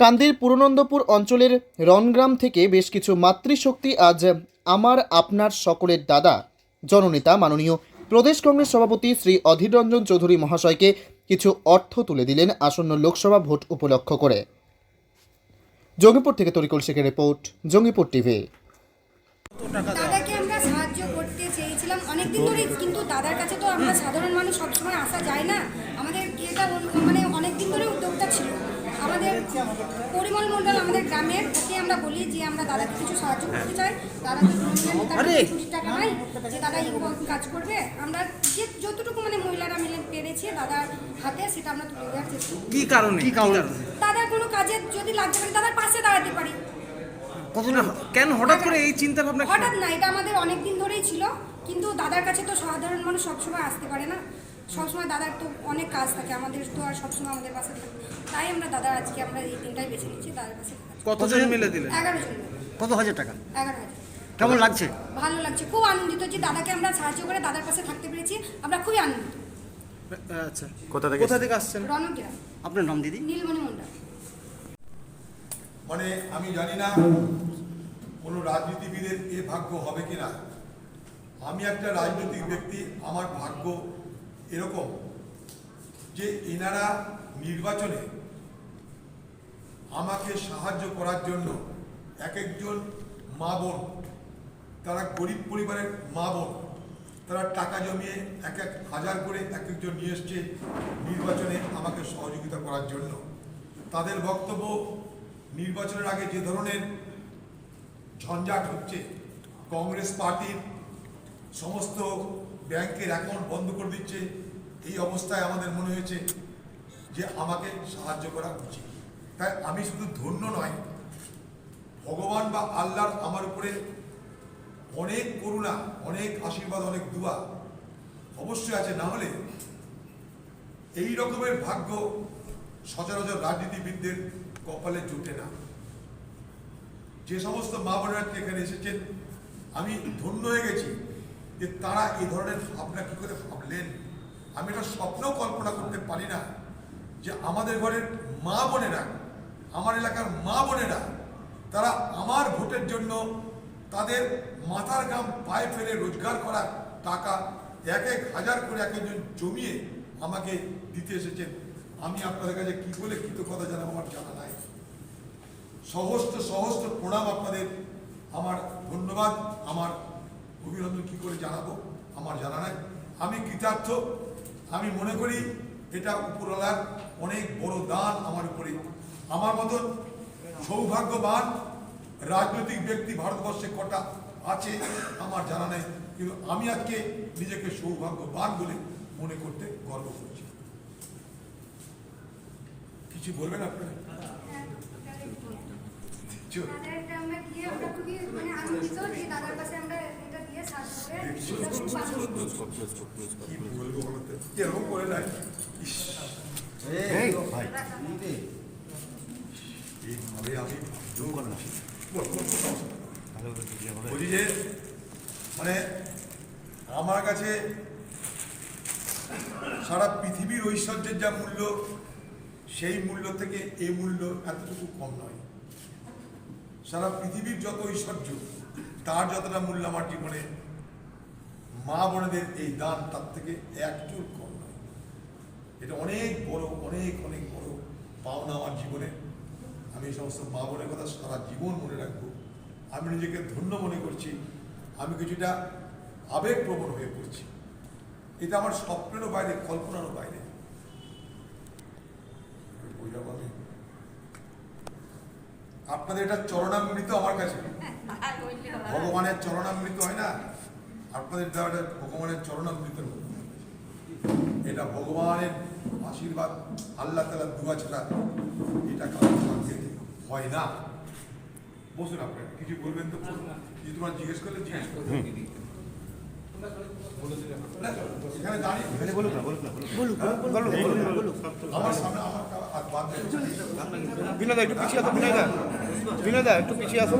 কান্দির পুরনন্দপুর অঞ্চলের রনগ্রাম থেকে বেশ কিছু মাতৃশক্তি আজ আমার আপনার সকলের দাদা। জননেতা মাননীয় প্রদেশ কংগ্রেস সভাপতি শ্রী অধীর রঞ্জন চৌধুরী মহাশয়কে কিছু অর্থ তুলে দিলেন আসন্ন লোকসভা ভোট উপলক্ষ করে। জঙ্গিপুর থেকে তরিকুল শেখের রিপোর্ট, জঙ্গিপুর টিভি। অনেকদিন ধরে কিন্তু দাদার কাছে তো আমরা সাধারণ মানুষ সবসময় আসা যায় না। আমাদের এটা মানে অনেকদিন ধরে উদ্যোগটা ছিল আমাদের পরিমল মণ্ডল আমাদের গ্রামের ওকে আমরা বলি যে আমরা দাদাকে কিছু সাহায্য করতে চাই। দাদা তো টাকা নাই যে দাদা এই কাজ করবে। আমরা যে যতটুকু মানে মহিলারা মিলে পেরেছি দাদার হাতে সেটা আমরা তুলে দেওয়ার চেষ্টা কি কারণে? কি কারণে? দাদার কোনো কাজে যদি লাগতে পারি দাদার পাশে দাঁড়াতে পারি। কতটা কেন হঠাৎ করে এই চিন্তা ভাবনা হঠাৎ না এটা আমাদের অনেক দিন ধরেই ছিল। কিন্তু দাদার কাছে তো সাধারণ মানুষ সবসময় আসতে পারে না। সবসময় দাদার তো অনেক কাজ থাকে আমাদের তো আর সবসময় আমাদের পাশে থাকে। তাই আমরা দাদা আজকে আমরা এই দিনটাই বেছে নিচ্ছি দাদার কাছে কতজন মিলে দিলেন? এগারো জন। কত হাজার টাকা? এগারো হাজার। কেমন লাগছে? ভালো লাগছে খুব আনন্দিত যে দাদাকে আমরা সাহায্য করে দাদার পাশে থাকতে পেরেছি আমরা খুবই আনন্দিত। আচ্ছা। কোথা থেকে কোথা থেকে আসছেন? রণগ্রাম আপনার নাম দিদি? নীলমণি মণ্ডল। মানে আমি জানি না কোনো রাজনীতিবিদের এ ভাগ্য হবে কি না আমি একটা রাজনৈতিক ব্যক্তি আমার ভাগ্য এরকম যে এনারা নির্বাচনে আমাকে সাহায্য করার জন্য এক একজন মা বোন, তারা গরিব পরিবারের মা বোন, তারা টাকা জমিয়ে এক এক হাজার করে এক একজন নিয়ে এসছে নির্বাচনে আমাকে সহযোগিতা করার জন্য। তাদের বক্তব্য, নির্বাচনের আগে যে ধরনের ঝঞ্ঝাট হচ্ছে, কংগ্রেস পার্টির সমস্ত ব্যাংকের অ্যাকাউন্ট বন্ধ করে দিচ্ছে। এই অবস্থায় আমাদের মনে হয়েছে যে আমাকে সাহায্য করা উচিত। তাই আমি শুধু ধন্য নয়, ভগবান বা আল্লাহর আমার উপরে অনেক করুণা, অনেক আশীর্বাদ, অনেক দুয়া অবশ্যই আছে। না হলে এই রকমের ভাগ্য সচরাচর রাজনীতিবিদদের কপালে জুটে না। যে সমস্ত মা বোনেরা এখানে এসেছেন, আমি ধন্য হয়ে গেছি। যে তারা এই ধরনের ভাবনা কি করে ভাবলেন? আমি এটা স্বপ্নেও কল্পনা করতে পারি না যে আমাদের ঘরের মা বোনেরা, আমার এলাকার মা বোনেরা, তারা আমার ভোটের জন্য তাদের মাথার গাম পায়ে ফেলে রোজগার করা টাকা এক এক হাজার করে এক একজন জমিয়ে আমাকে দিতে এসেছেন। আমি আপনাদের কাছে কি বলে কৃতজ্ঞতা জানাব আমার জানা নাই। সহস্র সহস্র প্রণাম আপনাদের। আমার ধন্যবাদ। আমার অভিনন্দন কি করে জানাব? আমার জানা নাই। আমি কৃতার্থ। আমি মনে করি এটা উপরওয়ালার অনেক বড় দান আমার উপরে। আমার মতন সৌভাগ্যবান রাজনৈতিক ব্যক্তি ভারতবর্ষে কটা আছে, আমার জানা নেই। কিন্তু আমি আজকে নিজেকে সৌভাগ্যবান বলে মনে করতে গর্ব করছি। কিছু বলবেন আপনারা? দিয়ে আমরা খুবই মানে আনন্দিত যে দাদার পাশে আমরা মানে আমার কাছে সারা পৃথিবীর ঐশ্বর্যের যা মূল্য সেই মূল্য থেকে এই মূল্য এতটুকু কম নয় সারা পৃথিবীর যত ঐশ্বর্য তার যতটা মূল্য আমার জীবনে মা বোনেদের এই দান তার থেকে এক চুল কম নয়। এটা অনেক বড় অনেক অনেক বড় পাওনা আমার জীবনে। আমি এই সমস্ত মা বোনের কথা সারা জীবন মনে রাখব। আমি নিজেকে ধন্য মনে করছি। আমি কিছুটা আবেগপ্রবণ হয়ে পড়ছি। এটা আমার স্বপ্নেরও বাইরে কল্পনারও বাইরে। আপনাদের এটা চরণামৃত আমার কাছে। ভগবানের চরণামৃত হয় না? আপনাদের দেওয়াটা ভগবানের চরণামৃতের মতো। এটা ভগবানের আশীর্বাদ আল্লাহ তালা দুয়া ছাড়া এটা কারোর সঙ্গে হয় না। বসুন আপনার কিছু বলবেন তো? যদি তোমার জিজ্ঞেস করলে জিজ্ঞেস করুন। না, এখানে দাঁড়িয়ে এখানে বলুক না বলুক না বলুক আমার সামনে আমার হাত বাদ দেবেন। বিনোদা একটু পিছিয়ে আসো বিনোদা। বিনোদা একটু পিছিয়ে আসো।